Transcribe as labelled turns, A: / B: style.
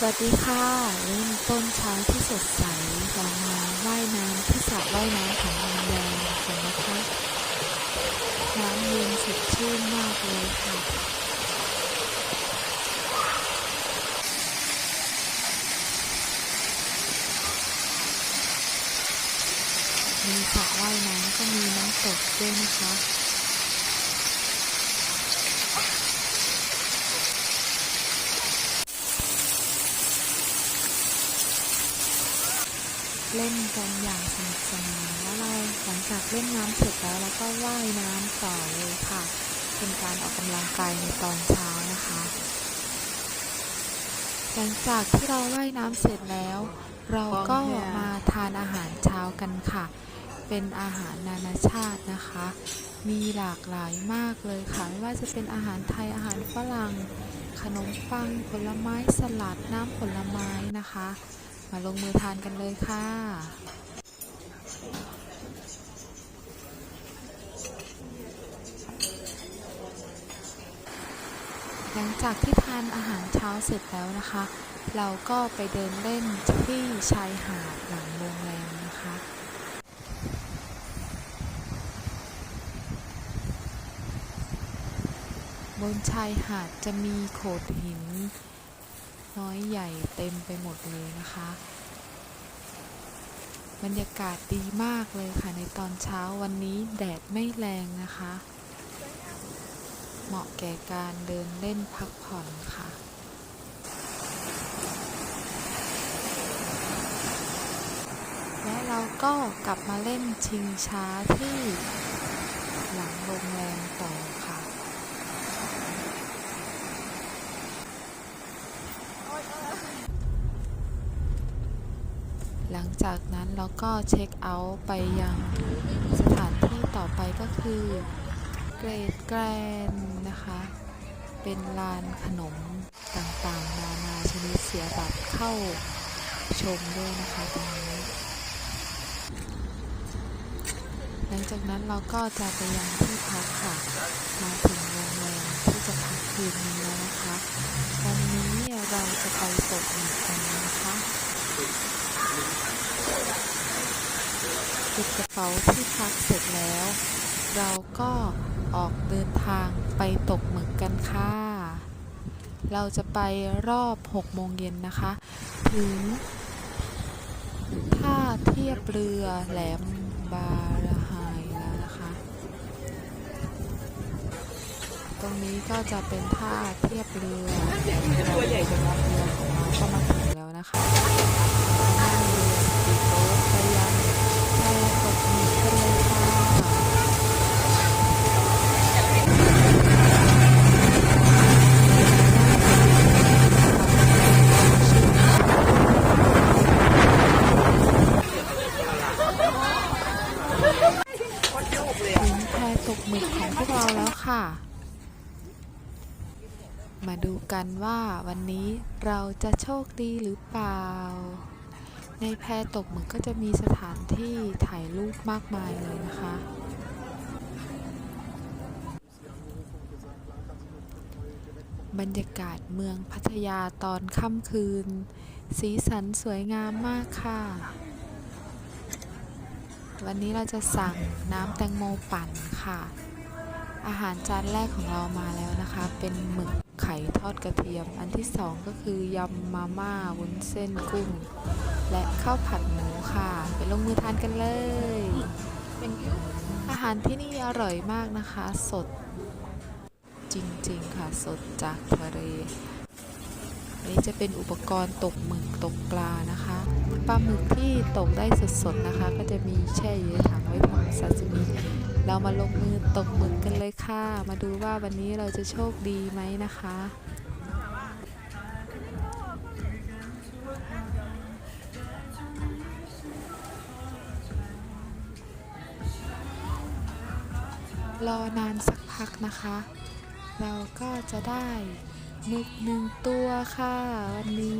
A: สวัสดีค่ะ เริ่มต้นเช้าที่สดใสเรามาว่ายน้ำที่สระว่ายน้ำของโรงแรมกันนะคะน้ำเย็นสดชื่นมากเลยค่ะ มีสระว่ายน้ำก็มีน้ำตกด้วยนะคะ เล่นกันอย่างสนุกสนานแล้วเราหลังจากเล่นน้ำเสร็จแล้วเราก็ว่ายน้ำต่อเลยค่ะ เป็นการออกกำลังกายในตอนเช้านะคะ หลังจากที่เราว่ายน้ำเสร็จแล้ว เราก็มาทานอาหารเช้ากันค่ะ เป็นอาหารนานาชาตินะคะ มีหลากหลายมากเลยค่ะ ไม่ว่าจะเป็นอาหารไทยอาหารฝรั่ง ขนมปังผลไม้สลัดน้ำผลไม้นะคะ มาลงมือทานกันเลยค่ะ หลังจากที่ทานอาหารเช้าเสร็จแล้วนะคะ เราก็ไปเดินเล่นที่ชายหาดหลังโรงแรมนะคะบนชายหาดจะมีโขดหิน น้อยใหญ่เต็มไปหมดเลยนะคะ บรรยากาศดีมากเลยค่ะในตอนเช้าวันนี้แดดไม่แรงนะคะ เหมาะแก่การเดินเล่นพักผ่อนค่ะและเราก็กลับมาเล่นชิงช้าที่หลังโรงแรมต่อค่ะ หลังจากนั้นเราก็เช็คเอาท์ไปยังสถานที่ต่อไปก็คือเกรดแกรนนะคะ เป็นลานขนมต่างๆ นานาชนิดเสียบัตรเข้าชมด้วยนะคะตรงนี้ หลังจากนั้นเราก็จะไปยังที่พักค่ะ มาถึงโรงแรมที่จะพักคืนนี้แล้วนะคะ วันนี้เราจะไปตกหมึกกันนะคะ เก็บกระเป๋าที่พักเสร็จแล้ว เราก็ออกเดินทางไปตกหมึกกันค่ะ เราจะไปรอบ6โมงเย็นนะคะ ถึงท่าเทียบเรือแหลมบาระไฮแล้วนะคะ ตรงนี้ก็จะเป็นท่าเทียบเรือเรือของเราก็มาถึงแล้วนะคะนั่งเรือสปีดโบ๊ทไปยังแพตกหมึกกันเลยค่ะ ถึงแพตกหมึกของพวกเราแล้วค่ะ มาดูกันว่าวันนี้เราจะโชคดีหรือเปล่า ในแพตกหมึกก็จะมีสถานที่ถ่ายรูปมากมายเลยนะคะ บรรยากาศเมืองพัทยาตอนค่ำคืน สีสันสวยงามมากค่ะ วันนี้เราจะสั่งน้ำแตงโมปั่นค่ะ อาหารจานแรกของเรามาแล้วนะคะ เป็นหมึกไข่ทอดกระเทียม อันที่สองก็คือยำมาม่าวุ้นเส้นกุ้ง และข้าวผัดหมูค่ะ ไปลงมือทานกันเลย อาหารที่นี่อร่อยมากนะคะ สดจริงๆค่ะ สดจากทะเล จะเป็นอุปกรณ์ตกหมึกตกปลานะคะปลาหมึกที่ตกได้สดๆนะคะ ก็จะมีแช่อยู่ในถังไว้ทำซาซิมิเรามาลงมือตกหมึกกันเลยค่ะ มาดูว่าวันนี้เราจะโชคดีไหมนะคะรอนานสักพักนะคะ เราก็จะได้ หมึกหนึ่งตัวค่ะ วันนี้